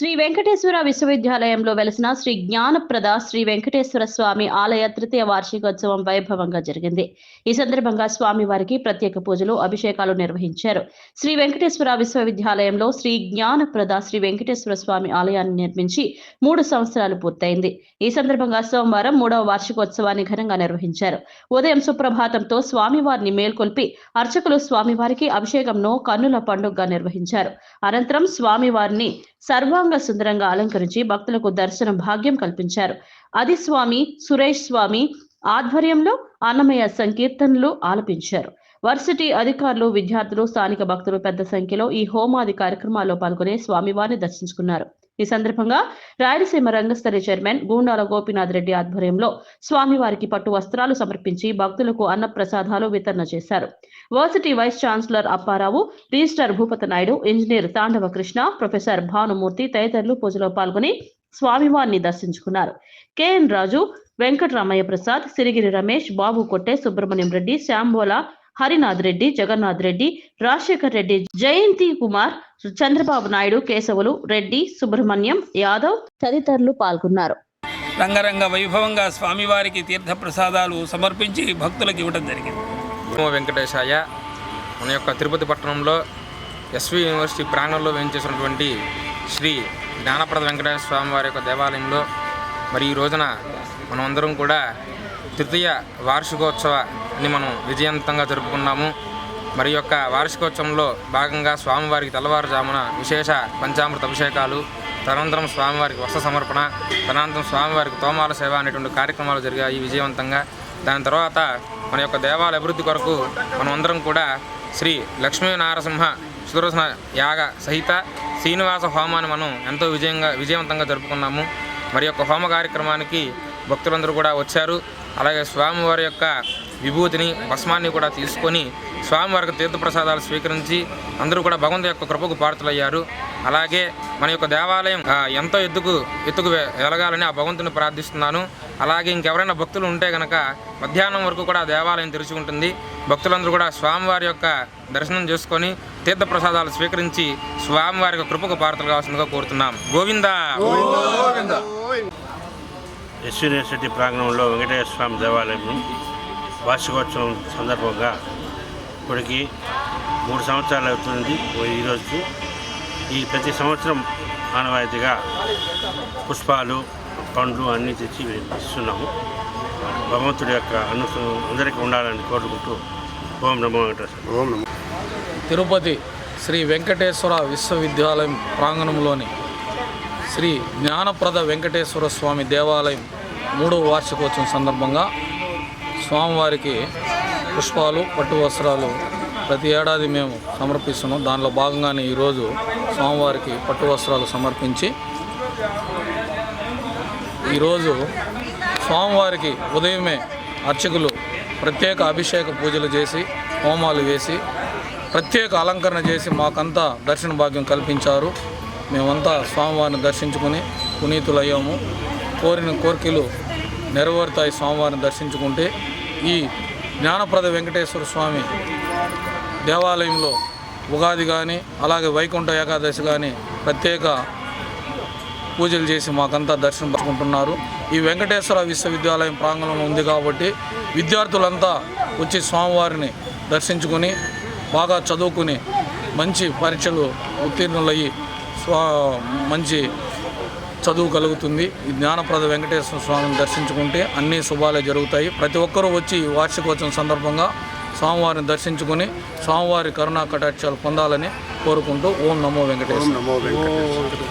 శ్రీ వెంకటేశ్వర విశ్వవిద్యాలయంలో వెలసిన శ్రీ జ్ఞానప్రద శ్రీ వెంకటేశ్వర స్వామి ఆలయ తృతీయ వార్షికోత్సవం వైభవంగా జరిగింది. ఈ సందర్భంగా స్వామి వారికి ప్రత్యేక పూజలు అభిషేకాలు నిర్వహించారు. శ్రీ వెంకటేశ్వర విశ్వవిద్యాలయంలో శ్రీ జ్ఞానప్రద శ్రీ వెంకటేశ్వర స్వామి ఆలయాన్ని నిర్మించి మూడు సంవత్సరాలు పూర్తయింది. ఈ సందర్భంగా సోమవారం మూడవ వార్షికోత్సవాన్ని ఘనంగా నిర్వహించారు. ఉదయం సుప్రభాతంతో స్వామివారిని మేల్కొల్పి అర్చకులు స్వామివారికి అభిషేకంను కన్నుల పండుగగా నిర్వహించారు. అనంతరం స్వామివారిని సర్వాంగ సుందరంగా అలంకరించి భక్తులకు దర్శనం భాగ్యం కల్పించారు. అది స్వామి సురేష్ స్వామి ఆధ్వర్యంలో అన్నమయ్య సంకీర్తనలు ఆలపించారు. వర్సిటీ అధికారులు విద్యార్థులు స్థానిక భక్తులు పెద్ద సంఖ్యలో ఈ హోమాది కార్యక్రమాల్లో పాల్గొని స్వామివారిని దర్శించుకున్నారు. ఈ సందర్భంగా రాయలసీమ రంగస్థలి చైర్మన్ గూండాల గోపినాథ్ రెడ్డి ఆధ్వర్యంలో స్వామివారికి పట్టు వస్త్రాలు సమర్పించి భక్తులకు అన్న ప్రసాదాలు వితరణ చేశారు. Varsity vice chancellor Apparao registrar Bhupatha Naidu engineer Tandava Krishna professor Bhanumurthy తదితరులు పూజలో పాల్గొని స్వామివారిని దర్శించుకున్నారు. కెఎన్ రాజు వెంకటరామయ్య ప్రసాద్ సిరిగిరి రమేష్ బాబు కొట్టే సుబ్రహ్మణ్యం రెడ్డి శ్యాంబోల హరినాథ్ రెడ్డి జగన్నాథ్ రెడ్డి రాజశేఖర్ రెడ్డి జయంతి కుమార్ చంద్రబాబు నాయుడు కేశవులు రెడ్డి సుబ్రహ్మణ్యం యాదవ్ తదితరులు పాల్గొన్నారు. రంగరంగ వైభవంగా స్వామివారికి తీర్థప్రసాదాలు సమర్పించి భక్తులకు ఇవ్వడం జరిగింది. వెంకటేశాయ మన యొక్క తిరుపతి పట్టణంలో ఎస్వి యూనివర్సిటీ ప్రాంగణంలో వేయించేసినటువంటి శ్రీ జ్ఞానప్రద వెంకటేశ్వర స్వామి వారి యొక్క దేవాలయంలో మరి ఈ రోజున మనమందరం కూడా తృతీయ వార్షికోత్సవాన్ని మనం విజయవంతంగా జరుపుకున్నాము. మరి యొక్క వార్షికోత్సవంలో భాగంగా స్వామివారికి తెల్లవారుజామున విశేష పంచామృత అభిషేకాలు తదనంతరం స్వామివారికి వస్త్ర సమర్పణ తదనంతరం స్వామివారికి తోమాల సేవ అనేటువంటి కార్యక్రమాలు జరిగాయి విజయవంతంగా. దాని తర్వాత మన యొక్క దేవాలయ అభివృద్ధి కొరకు మనమందరం కూడా శ్రీ లక్ష్మీ నారసింహ సుదర్శన యాగ సహిత శ్రీనివాస హోమాన్ని మనం ఎంతో విజయంగా విజయవంతంగా జరుపుకున్నాము. మరి యొక్క హోమ కార్యక్రమానికి భక్తులందరూ కూడా వచ్చారు. అలాగే స్వామివారి యొక్క విభూతిని భస్మాన్ని కూడా తీసుకొని స్వామివారికి తీర్థప్రసాదాలు స్వీకరించి అందరూ కూడా భగవంతు యొక్క కృపకు పార్తులయ్యారు అలాగే మన యొక్క దేవాలయం ఎంతో ఎత్తుకు ఎత్తుకు వెలగాలని ఆ భగవంతుని ప్రార్థిస్తున్నాను. అలాగే ఇంకెవరైనా భక్తులు ఉంటే కనుక మధ్యాహ్నం వరకు కూడా దేవాలయం తెరిచి ఉంటుంది. భక్తులందరూ కూడా స్వామివారి యొక్క దర్శనం చేసుకొని తీర్థప్రసాదాలు స్వీకరించి స్వామివారి యొక్క కృపకు పార్తలు కావాల్సిందిగా కోరుతున్నాం. గోవిందా! ఎస్ యూనివర్సిటీ ప్రాంగణంలో వెంకటేశ్వర స్వామి దేవాలయం. వార్షికోత్సవం సందర్భంగా ఇప్పటికి మూడు సంవత్సరాలు అవుతుంది. ఈరోజు ఈ ప్రతి సంవత్సరం ఆనవాయితీగా పుష్పాలు పండ్లు అన్నీ తెచ్చి ఇస్తున్నాము. భగవంతుడి యొక్క అను అందరికీ ఉండాలని కోరుకుంటూ ఓం నమో వెంకటేశ్వర. ఓం నమో. తిరుపతి శ్రీ వెంకటేశ్వర విశ్వవిద్యాలయం ప్రాంగణంలోని శ్రీ జ్ఞానప్రద వెంకటేశ్వర స్వామి దేవాలయం మూడవ వార్షికోత్సవం సందర్భంగా స్వామివారికి పుష్పాలు పట్టు వస్త్రాలు ప్రతి ఏడాది మేము సమర్పిస్తున్నాం. దానిలో భాగంగానే ఈరోజు స్వామివారికి పట్టు వస్త్రాలు సమర్పించి ఈరోజు స్వామివారికి ఉదయమే అర్చకులు ప్రత్యేక అభిషేక పూజలు చేసి హోమాలు వేసి ప్రత్యేక అలంకరణ చేసి మాకంతా దర్శన భాగ్యం కల్పించారు. మేమంతా స్వామివారిని దర్శించుకుని పునీతులయ్యాము. కోరిన కోరికలు నెరవేరుతాయి స్వామివారిని దర్శించుకుంటే. ఈ జ్ఞానప్రద వెంకటేశ్వర స్వామి దేవాలయంలో ఉగాది కానీ అలాగే వైకుంఠ ఏకాదశి కానీ ప్రత్యేక పూజలు చేసి మాకంతా దర్శనం పట్టుకుంటున్నారు ఈ వెంకటేశ్వర విశ్వవిద్యాలయం ప్రాంగణంలో ఉంది కాబట్టి విద్యార్థులంతా వచ్చి స్వామివారిని దర్శించుకొని బాగా చదువుకుని మంచి పరీక్షలు ఉత్తీర్ణులయ్యి స్వా మంచి చదువు కలుగుతుంది ఈ జ్ఞానప్రద వెంకటేశ్వర స్వామిని దర్శించుకుంటే అన్ని శుభాలే జరుగుతాయి. ప్రతి ఒక్కరూ వచ్చి ఈ వార్షికోత్సవం సందర్భంగా స్వామివారిని దర్శించుకుని స్వామివారి కరుణా కటాక్షాలు పొందాలని కోరుకుంటూ ఓం నమో వెంకటేశ్వర